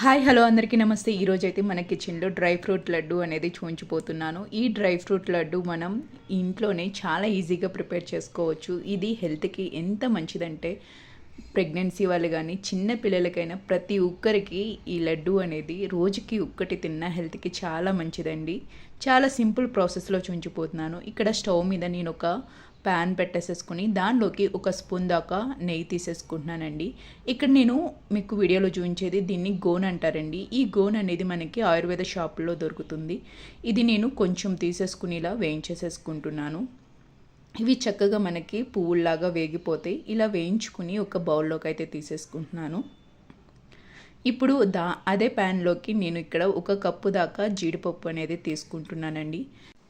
Hi hello అందరికీ నమస్తే. ఈరోజు అయితే మన కిచెన్లో డ్రై ఫ్రూట్ లడ్డు అనేది చూపించిపోతున్నాను ఈ డ్రై ఫ్రూట్ లడ్డు మనం ఇంట్లోనే చాలా ఈజీగా ప్రిపేర్ చేసుకోవచ్చు. ఇది హెల్త్కి ఎంత మంచిదంటే ప్రెగ్నెన్సీ వాళ్ళు కానీ చిన్న పిల్లలకైనా ప్రతి ఒక్కరికి ఈ లడ్డు అనేది రోజుకి ఒక్కటి తిన్న హెల్త్కి చాలా మంచిదండి. చాలా సింపుల్ ప్రాసెస్లో చూంచిపోతున్నాను ఇక్కడ స్టవ్ మీద నేను ఒక ప్యాన్ పెట్టేసేసుకుని దానిలోకి ఒక స్పూన్ దాకా నెయ్యి తీసేసుకుంటున్నానండి. ఇక్కడ నేను మీకు వీడియోలో చూపించేది దీన్ని గోన్ అంటారండి. ఈ గోన్ అనేది మనకి ఆయుర్వేద షాపులో దొరుకుతుంది. ఇది నేను కొంచెం తీసేసుకుని ఇలా వేయించేసేసుకుంటున్నాను. ఇవి చక్కగా మనకి పువ్వుల్లాగా వేగిపోతాయి ఇలా వేయించుకుని ఒక బౌల్లోకి అయితే తీసేసుకుంటున్నాను. ఇప్పుడు దా అదే ప్యాన్లోకి నేను ఇక్కడ ఒక కప్పు దాకా జీడిపప్పు అనేది తీసుకుంటున్నానండి.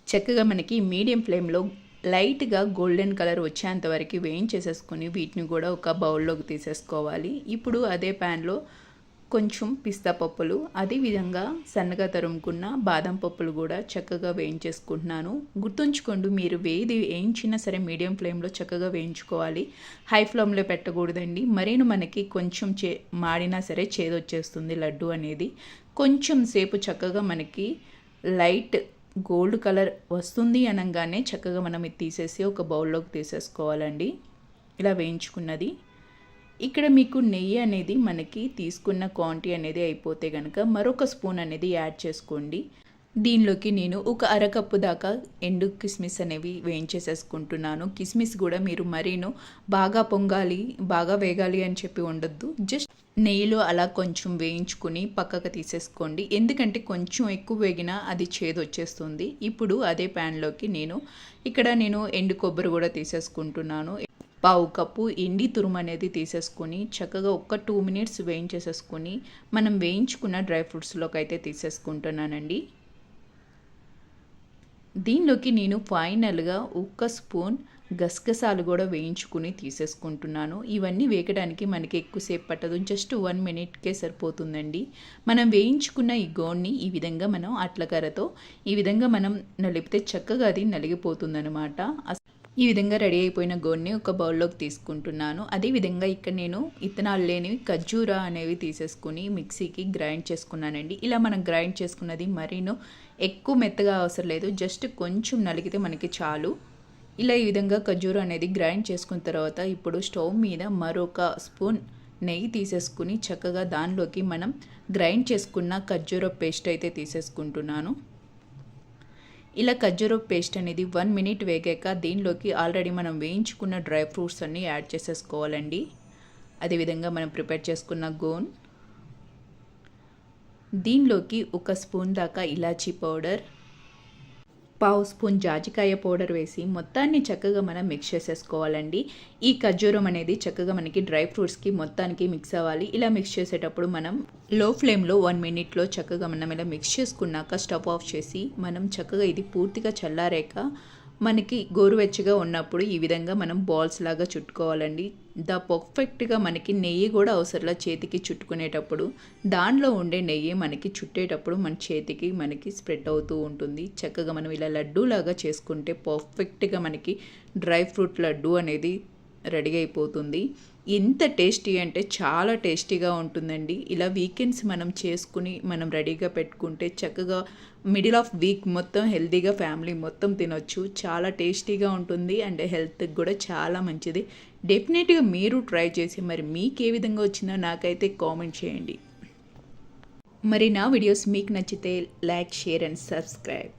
చక్కగా మనకి మీడియం ఫ్లేమ్లో లైట్గా గోల్డెన్ కలర్ వచ్చేంత వరకు వేయించేసేసుకొని వీటిని కూడా ఒక బౌల్లోకి తీసేసుకోవాలి. ఇప్పుడు అదే ప్యాన్లో కొంచెం పిస్తా పప్పులు అదేవిధంగా సన్నగా తరుముకున్న బాదం పప్పులు కూడా చక్కగా వేయించేసుకుంటున్నాను. గుర్తుంచుకోండి మీరు వేది వేయించినా సరే మీడియం ఫ్లేమ్లో చక్కగా వేయించుకోవాలి. హై ఫ్లేమ్లో పెట్టకూడదండి. మరీను మనకి కొంచెం చే మాడినా సరే చేదొచ్చేస్తుంది లడ్డు అనేది. కొంచెం సేపు చక్కగా మనకి లైట్ గోల్డ్ కలర్ వస్తుంది అనగానే చక్కగా మనం ఇది తీసేసి ఒక బౌల్లోకి తీసేసుకోవాలండి. ఇలా వేయించుకున్నది. ఇక్కడ మీకు నెయ్యి అనేది మనకి తీసుకున్న క్వాంటిటీ అనేది అయిపోతే కనుక మరొక స్పూన్ అనేది యాడ్ చేసుకోండి. దీనిలోకి నేను ఒక అరకప్పు దాకా ఎండు కిస్మిస్ అనేవి వేయించేసేసుకుంటున్నాను. కిస్మిస్ కూడా మీరు మరీను బాగా పొంగాలి బాగా వేగాలి అని చెప్పి ఉండొద్దు. జస్ట్ నెయ్యిలో అలా కొంచెం వేయించుకుని పక్కకు తీసేసుకోండి. ఎందుకంటే కొంచెం ఎక్కువ వేగినా అది చేదు వచ్చేస్తుంది. ఇప్పుడు అదే ప్యాన్లోకి నేను ఇక్కడ నేను ఎండు కొబ్బరి కూడా తీసేసుకుంటున్నాను. పావు కప్పు ఎండి తురుము అనేది తీసేసుకొని చక్కగా ఒక్క టూ మినిట్స్ వేయించేసేసుకొని మనం వేయించుకున్న డ్రై ఫ్రూట్స్లోకి అయితే తీసేసుకుంటున్నానండి. దీనిలోకి నేను ఫైనల్గా ఒక్క స్పూన్ గసగసాలు కూడా వేయించుకుని తీసేసుకుంటున్నాను. ఇవన్నీ వేగడానికి మనకి ఎక్కువసేపు పట్టదు. జస్ట్ వన్ మినిట్కే సరిపోతుందండి. మనం వేయించుకున్న ఈ గోన్ని ఈ విధంగా మనం అట్లకరతో ఈ విధంగా మనం నలిపితే చక్కగా అది నలిగిపోతుందనమాట ఈ విధంగా రెడీ అయిపోయిన గోన్ని ఒక బౌల్లోకి తీసుకుంటున్నాను. అదేవిధంగా ఇక్కడ నేను ఇత్తనాలు లేనివి ఖర్జూరా అనేవి తీసేసుకుని మిక్సీకి గ్రైండ్ చేసుకున్నానండి. ఇలా మనం గ్రైండ్ చేసుకున్నది మరీను ఎక్కువ మెత్తగా అవసరం లేదు. జస్ట్ కొంచెం నలిగితే మనకి చాలు. ఇలా ఈ విధంగా ఖర్జూర అనేది గ్రైండ్ చేసుకున్న తర్వాత ఇప్పుడు స్టవ్ మీద మరొక స్పూన్ నెయ్యి తీసేసుకుని చక్కగా దానిలోకి మనం గ్రైండ్ చేసుకున్న ఖర్జూర పేస్ట్ అయితే తీసేసుకుంటున్నాను. ఇలా ఖర్జూర పేస్ట్ అనేది వన్ మినిట్ వేగాక దీనిలోకి ఆల్రెడీ మనం వేయించుకున్న డ్రై ఫ్రూట్స్ అన్నీ యాడ్ చేసేసుకోవాలండి. అదేవిధంగా మనం ప్రిపేర్ చేసుకున్న గోన్. దీనిలోకి ఒక స్పూన్ దాకా ఇలాచీ పౌడర్. పావు స్పూన్ జాజికాయ పౌడర్ వేసి మొత్తాన్ని చక్కగా మనం మిక్స్ చేసేసుకోవాలండి. ఈ ఖర్జూరం అనేది చక్కగా మనకి డ్రై ఫ్రూట్స్కి మొత్తానికి మిక్స్ అవ్వాలి. ఇలా మిక్స్ చేసేటప్పుడు మనం లో ఫ్లేమ్లో వన్ మినిట్లో చక్కగా మనం ఇలా మిక్స్ చేసుకున్నాక స్టవ్ ఆఫ్ చేసి మనం చక్కగా ఇది పూర్తిగా చల్లారాక మనకి గోరువెచ్చగా ఉన్నప్పుడు ఈ విధంగా మనం బాల్స్ లాగా చుట్టుకోవాలండి. ద పర్ఫెక్ట్గా మనకి నెయ్యి కూడా అవసరంలా చేతికి చుట్టుకునేటప్పుడు దానిలో ఉండే నెయ్యి మనకి చుట్టేటప్పుడు మన చేతికి మనకి స్ప్రెడ్ అవుతూ ఉంటుంది. చక్కగా మనం ఇలా లడ్డూలాగా చేసుకుంటే పర్ఫెక్ట్గా మనకి డ్రై ఫ్రూట్ లడ్డు అనేది రెడీ అయిపోతుంది. ఎంత టేస్టీ అంటే చాలా టేస్టీగా ఉంటుందండి. ఇలా వీకెండ్స్ మనం చేసుకుని మనం రెడీగా పెట్టుకుంటే చక్కగా మిడిల్ ఆఫ్ వీక్ మొత్తం హెల్తీగా ఫ్యామిలీ మొత్తం తినొచ్చు. చాలా టేస్టీగా ఉంటుంది అండ్ హెల్త్కి కూడా చాలా మంచిది. డెఫినెట్గా మీరు ట్రై చేసి మరి మీకు ఏ విధంగా వచ్చిందో నాకైతే కామెంట్ చేయండి. మరి నా వీడియోస్ మీకు నచ్చితే లైక్ షేర్ అండ్ సబ్స్క్రైబ్.